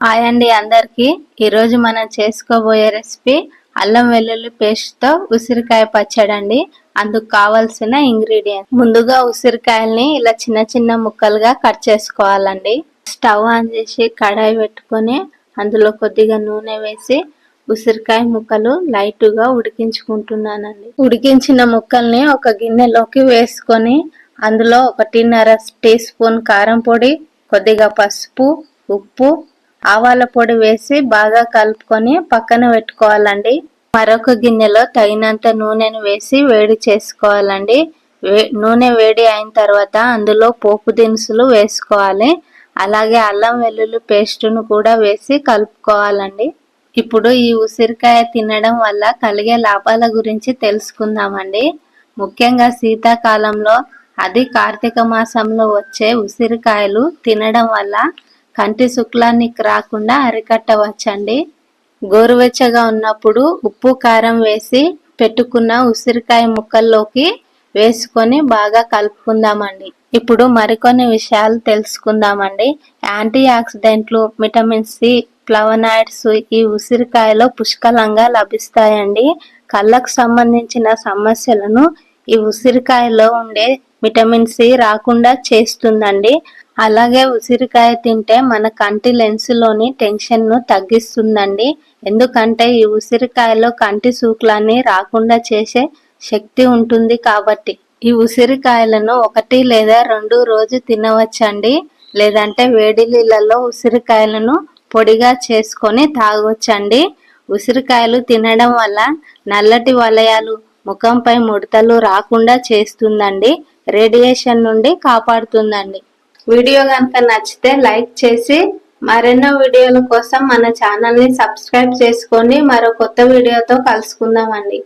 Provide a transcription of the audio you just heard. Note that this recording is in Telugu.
హాయ్ అండి అందరికి. ఈరోజు మనం చేసుకోబోయే రెసిపీ అల్లం వెల్లుల్లి పేస్ట్తో ఉసిరికాయ పచ్చడి అండి అందుకు కావాల్సిన ఇంగ్రీడియంట్ ముందుగా ఉసిరికాయల్ని ఇలా చిన్న చిన్న ముక్కలుగా కట్ చేసుకోవాలండి. స్టవ్ ఆన్ చేసి కడాయి పెట్టుకొని అందులో కొద్దిగా నూనె వేసి ఉసిరికాయ ముక్కలు లైట్గా ఉడికించుకుంటున్నానండి. ఉడికించిన ముక్కల్ని ఒక గిన్నెలోకి వేసుకొని అందులో ఒకటిన్నర టీ స్పూన్ కారం పొడి కొద్దిగా పసుపు ఉప్పు ఆవాల పొడి వేసి బాగా కలుపుకొని పక్కన పెట్టుకోవాలండి. మరొక గిన్నెలో తగినంత నూనెను వేసి వేడి చేసుకోవాలండి. వే నూనె వేడి అయిన తర్వాత అందులో పోపు దినుసులు వేసుకోవాలి. అలాగే అల్లం వెల్లుల్లి పేస్టును కూడా వేసి కలుపుకోవాలండి. ఇప్పుడు ఈ ఉసిరికాయ తినడం వల్ల కలిగే లాభాల గురించి తెలుసుకుందామండి. ముఖ్యంగా శీతాకాలంలో అది కార్తీక మాసంలో వచ్చే ఉసిరికాయలు తినడం వల్ల కంటి శుక్లాన్ని రాకుండా అరికట్టవచ్చండి. గోరువెచ్చగా ఉన్నప్పుడు ఉప్పు కారం వేసి పెట్టుకున్న ఉసిరికాయ ముక్కల్లోకి వేసుకొని బాగా కలుపుకుందామండి. ఇప్పుడు మరికొన్ని విషయాలు తెలుసుకుందామండి. యాంటీ ఆక్సిడెంట్లు విటమిన్ సి ఫ్లవనాయిడ్స్ ఈ ఉసిరికాయలో పుష్కలంగా లభిస్తాయండి. కళ్ళకు సంబంధించిన సమస్యలను ఈ ఉసిరికాయలో ఉండే విటమిన్ సి రాకుండా చేస్తుందండి. అలాగే ఉసిరికాయ తింటే మన కంటి లెన్స్లోని టెన్షన్ను తగ్గిస్తుందండి. ఎందుకంటే ఈ ఉసిరికాయలో కంటి సూక్లాన్ని రాకుండా చేసే శక్తి ఉంటుంది కాబట్టి. ఈ ఉసిరికాయలను ఒకటి లేదా రెండు రోజు తినవచ్చండి. లేదంటే వేడి నీళ్ళలో ఉసిరికాయలను పొడిగా చేసుకొని తాగవచ్చండి ఉసిరికాయలు తినడం వల్ల నల్లటి వలయాలు ముఖంపై ముడతలు రాకుండా చేస్తుందండి. రేడియేషన్ నుండి కాపాడుతుందండి. వీడియో కనుక నచ్చితే లైక్ చేసి మరెన్నో వీడియోల కోసం మన ఛానల్ని సబ్స్క్రైబ్ చేసుకొని మరో కొత్త వీడియోతో కలుసుకుందామండి.